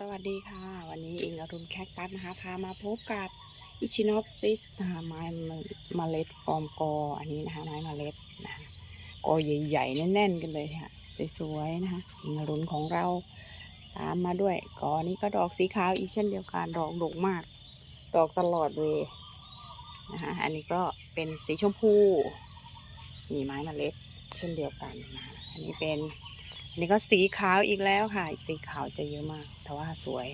สวัสดีค่ะ วันนี้อิงอรุณแคคตัสนะคะพามาพบกับอิชินอฟซิสนะคะไม้เมล็ดฟอร์มกอ อันนี้นะคะไม้เมล็ดนะคะกอใหญ่ๆ แน่นๆ กันเลยค่ะ สวยๆ นะคะอิงอรุณของเราตามมาด้วยกอนี้ก็ดอกสีขาวอีกเช่นเดียวกันดอกดกมาก ดอกตลอดเลยนะคะอันนี้ก็เป็นสีชมพูมีไม้เมล็ดเช่นเดียวกันนะะอันนี้เป็น นี้ก็สีขาวอีกแล้วค่ะ สีขาวจะเยอะมากแต่ว่าสวย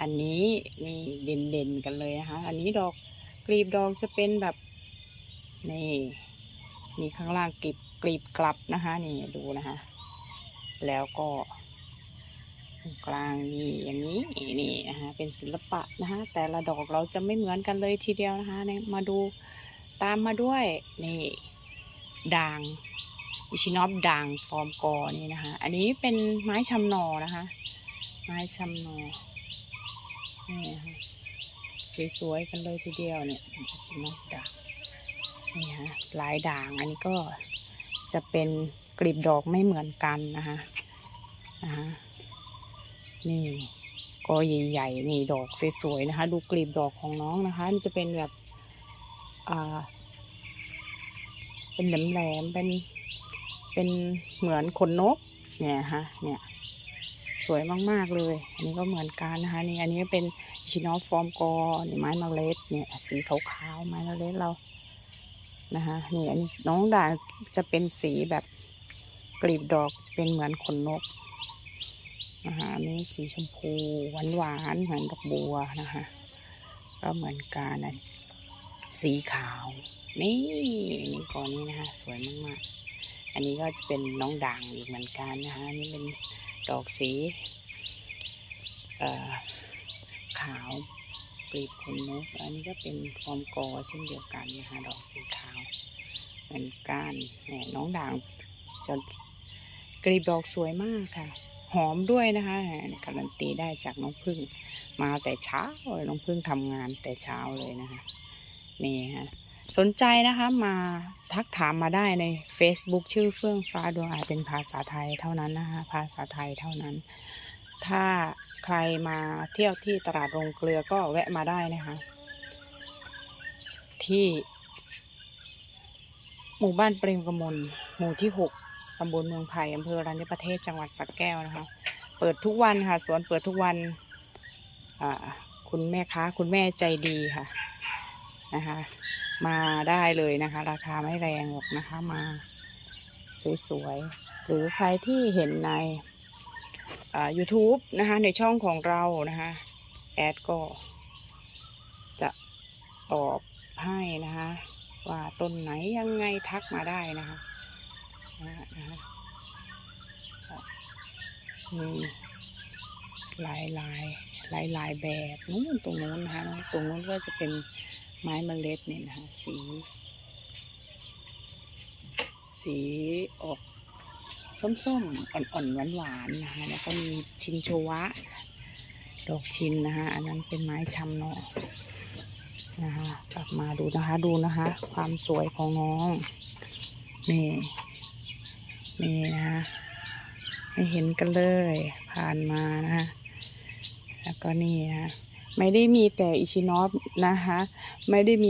อันนี้นี่เด่นเด่นๆกันเลยนะคะ อันนี้ดอกกลีบดอกจะเป็นแบบนี่มีข้างล่างกลีบกลีบกลับนะคะ นี่ดูนะคะ แล้วก็กลางนี่อย่างนี้นี่นะคะเป็นศิลปะนะคะแต่ละดอกเราจะไม่เหมือนกันเลยทีเดียวนะคะเนี่ยมาดูตามมาด้วยนี่ด่าง อิชินอฟด่างฟอร์มกอนี่นะคะ อันนี้เป็นไม้ชำนอนะคะ ไม้ชำนอนี่นะคะสวยๆกันเลยทีเดียวเนี่ยอิชินอฟด่างนี่ฮะลายด่างอันนี้ก็จะเป็นกลีบดอกไม่เหมือนกันนะคะนะคะนี่ก็ใหญ่ๆนี่ดอกสวยๆนะคะ ดูกลีบดอกของน้องนะคะ มันจะเป็นแบบอ่าเป็นแหลมๆเป็น เป็นเหมือนขนนก เนี่ยฮะ เนี่ย สวยมากๆเลย อันนี้ก็เหมือนกันนะคะ นี่ อันนี้เป็นชินอฟฟอร์มกอนี่ไม้เมล็ด เนี่ย สีขาวๆไม้เมล็ดเรา นะคะนี่อันนี้น้องด่างจะเป็นสีแบบกลีบดอกจะเป็นเหมือนขนนกนะคะนนี้สีชมพูหวานๆเหมือนดอกบัวนะคะ ก็เหมือนกันอันสีขาว นี่นี่ก่อนนี้นะคะ สวยมากๆ อันนี้ก็จะเป็นน้องด่างอีกเหมือนกันนะคะนนี้เป็นดอกสีขาวกลีบขนนก อันนี้ก็เป็นฟอร์มกอเช่นเดียวกันนะคะดอกสีขาวเหมือนกันเนี่ยน้องด่างจะกลีบดอกสวยมากค่ะ หอมด้วยนะคะการันตีได้จากน้องพึ่งมาแต่เช้าเลยน้องพึ่งทำงานแต่เช้าเลยนะคะนี่ฮะ สนใจนะคะมาทักถามมาได้ใน Facebook ชื่อเฟื่องฟ้าดวงอาจเป็นภาษาไทยเท่านั้นนะคะภาษาไทยเท่านั้น ถ้าใครมาเที่ยวที่ตลาดโรงเกลือก็แวะมาได้นะคะ ที่ หมู่บ้านเปรมกมลหมู่ที่ 6ตำบลเมืองไผ่อำเภอรัญญประเทศจังหวัดสระแก้วนะคะ เปิดทุกวันค่ะ สวนเปิดทุกวันคุณแม่ค้าคุณแม่ใจดีค่ะนะคะ มาได้เลยนะคะ ราคาไม่แรงหรอกนะคะมา สวยๆ หรือใครที่เห็นใน YouTube นะคะในช่องของเรานะคะ แอดก็ จะตอบให้นะคะ ว่าต้นไหนยังไงทักมาได้นะคะนะคะมีหลายหลายหลายหลายแบบนู้นตรงนู้นนะคะตรงนู้นก็จะเป็น ไม้เมล็ดเนี่ยนะคะสี สีออกส้มๆ อ่อนๆ หวานๆ นะคะ แล้วก็มีชินโชวะ ดอกชินนะคะ อันนั้นเป็นไม้ชำเนาะนะคะ กลับมาดูนะคะ ดูนะคะ ความสวยของน้อง นี่ นี่นะคะให้เห็นกันเลย ผ่านมานะคะ แล้วก็นี่นะ ไม่ได้มีแต่อิชินอฟนะคะ ไม่ได้มี